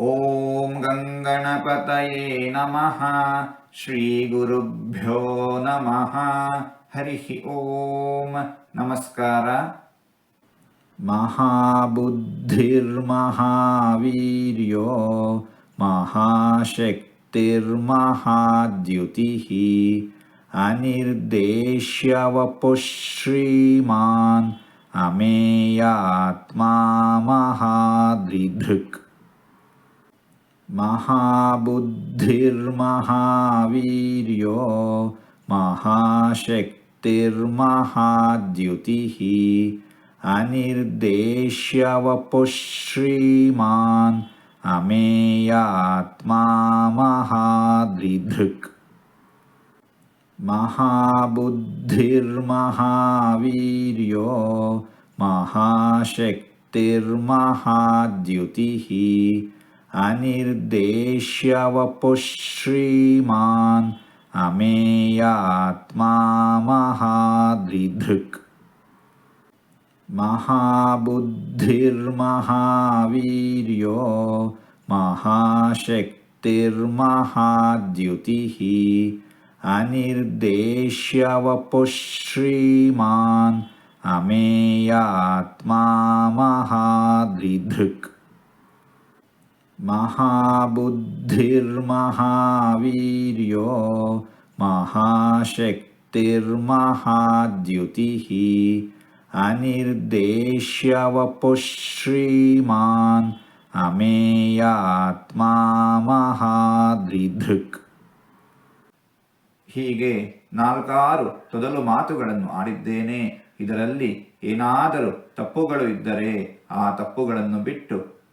ॐ गङ्गणपतये नमः श्रीगुरुभ्यो नमः। हरिः ॐ नमस्कार। महाबुद्धिर्महावीर्यो महाशक्तिर्महाद्युतिः अनिर्देश्यवपुः श्रीमान् अमेयात्मा महादृधृक् महाबुद्धिर्महावीर्यो महाशक्तिर्महाद्युतिः अनिर्देश्यवपुः श्रीमान् अमेयात्मा महादृधृक् महाबुद्धिर्महावीर्यो महाशक्तिर्महाद्युतिः अनिर्देश्यवपुः श्रीमान् अमेयात्मा महादृधृक् महाबुद्धिर्महावीर्यो महाशक्तिर्महाद्युतिः अनिर्देश्यवपुः श्रीमान् अमेयात्मा महादृधृक् महाबुद्धिर्महावीर्यो महाशक्तिर्महाद्युतिः अनिर्देश्यवपुः श्रीमान् ಅಮೇಯಾತ್ಮ ಮಹಾದ್ರಿಧೃಕ್. ಹೀಗೆ ನಾಲ್ಕಾರು ತೊದಲು ಮಾತುಗಳನ್ನು ಆಡಿದ್ದೇನೆ. ಇದರಲ್ಲಿ ಏನಾದರೂ ತಪ್ಪುಗಳು ಇದ್ದರೆ ಆ ತಪ್ಪುಗಳನ್ನು ಬಿಟ್ಟು